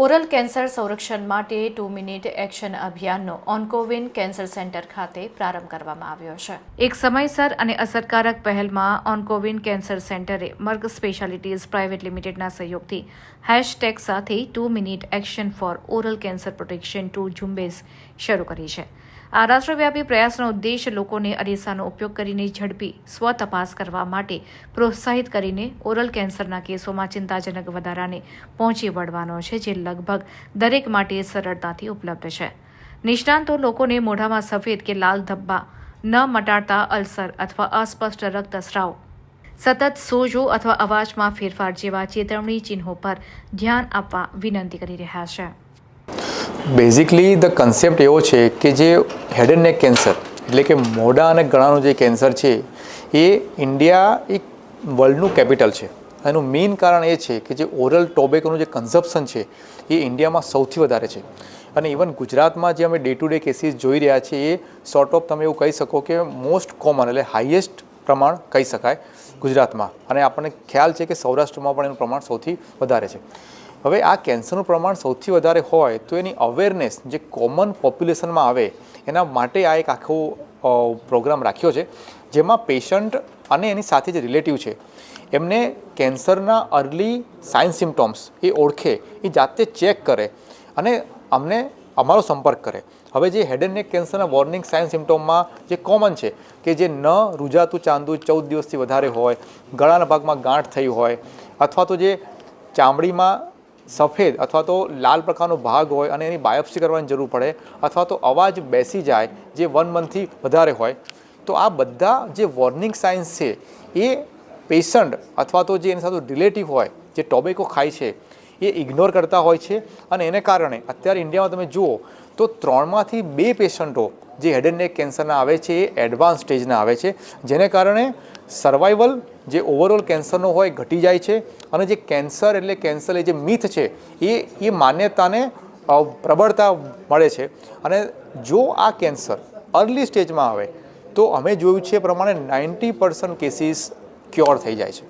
Oral cancer સંરક્ષણ માટે two minute action અભિયાનનો ઓન્કોવિન કેન્સર સેન્ટર ખાતે પ્રારંભ કરવામાં આવ્યો છે. એક સમયસર અને અસરકારક પહેલમાં ઓન્કોવિન કેન્સર સેન્ટરે મર્ગ સ્પેશિયાલિટીઝ પ્રાઇવેટ લિમિટેડના સહયોગથી હેશટેગ સાથે two minute action for oral cancer protection two ઝુંબેશ શરૂ કરી છે. આ રાષ્ટ્રવ્યાપી પ્રયાસનો ઉદ્દેશ લોકોને અરીસાનો ઉપયોગ કરીને ઝડપી સ્વ તપાસ કરવા માટે પ્રોત્સાહિત કરીને ઓરલ કેન્સરના કેસોમાં ચિંતાજનક વધારાને પહોંચી વળવાનો છે, જે લગભગ દરેક માટે સરળતાથી ઉપલબ્ધ છે. નિષ્ણાંતો લોકોને મોઢામાં સફેદ કે લાલ ધબ્બા ન મટાડતા અલ્સર અથવા અસ્પષ્ટ રક્તસ્રાવ, સતત સોજો અથવા અવાજમાં ફેરફાર જેવા ચેતવણી ચિહ્નો પર ધ્યાન આપવા વિનંતી કરી રહ્યા છે. બેઝિકલી ધ કન્સેપ્ટ એવો છે કે જે હેડ એન્ડ નેક કેન્સર એટલે કે મોઢા અને ગળાનું જે કેન્સર છે, એ ઇન્ડિયા એક વર્લ્ડનું કેપિટલ છે. એનું મેઇન કારણ એ છે કે જે ઓરલ ટોબેકોનું જે કન્ઝપ્શન છે, એ ઇન્ડિયામાં સૌથી વધારે છે. અને ઇવન ગુજરાતમાં જે અમે ડે ટુ ડે કેસીસ જોઈ રહ્યા છીએ, એ સોર્ટ ઓફ તમે એવું કહી શકો કે મોસ્ટ કોમન એટલે હાઈએસ્ટ પ્રમાણ કહી શકાય ગુજરાતમાં. અને આપણને ખ્યાલ છે કે સૌરાષ્ટ્રમાં પણ એનું પ્રમાણ સૌથી વધારે છે. હવે આ કેન્સરનું પ્રમાણ સૌથી વધારે હોય તો એની અવેરનેસ જે કોમન પોપ્યુલેશનમાં આવે, એના માટે આ એક આખો પ્રોગ્રામ રાખ્યો છે, જેમાં પેશન્ટ અને એની સાથે જે રિલેટિવ છે, એમને કેન્સરના અર્લી સાઇન સિમ્ટોમ્સ એ ઓળખે, એ જાતે ચેક કરે અને અમને અમારો સંપર્ક કરે. હવે જે હેડ એન્ડ નેક કેન્સરના વોર્નિંગ સાઇન સિમ્ટોમમાં જે કોમન છે કે જે ન રૂજાતું ચાંદુ ચૌદ દિવસથી વધારે હોય, ગળાના ભાગમાં ગાંઠ થઈ હોય, અથવા તો જે ચામડીમાં સફેદ અથવા તો લાલ પ્રકારનો ભાગ હોય અને એની બાયોપ્સી કરવાની જરૂર પડે અથવા તો અવાજ બેસી જાય જે વન મંથથી વધારે હોય, તો આ બધા જે વોર્નિંગ સાઇન્સ છે, એ પેશન્ટ અથવા તો જે એની સાથે રિલેટિવ હોય, જે ટોબેકો ખાય છે, એ ઇગ્નોર કરતા હોય છે અને એને કારણે અત્યારે ઇન્ડિયામાં તમે જુઓ, તો ત્રણમાંથી બે પેશન્ટો જે હેડ એન્ડ નેક કેન્સરના આવે છે, એ એડવાન્સ સ્ટેજના આવે છે, જેને કારણે સર્વાઈવલ જે ઓવરઓલ કેન્સરનો હોય ઘટી જાય છે અને જે કેન્સર એટલે કેન્સર એ જે મિથ છે, એ એ માન્યતાને પ્રબળતા મળે છે. અને જો આ કેન્સર અર્લી સ્ટેજમાં આવે, તો અમે જોયું છે એ પ્રમાણે નાઇન્ટી પર્સન્ટ કેસીસ ક્યોર થઈ જાય છે.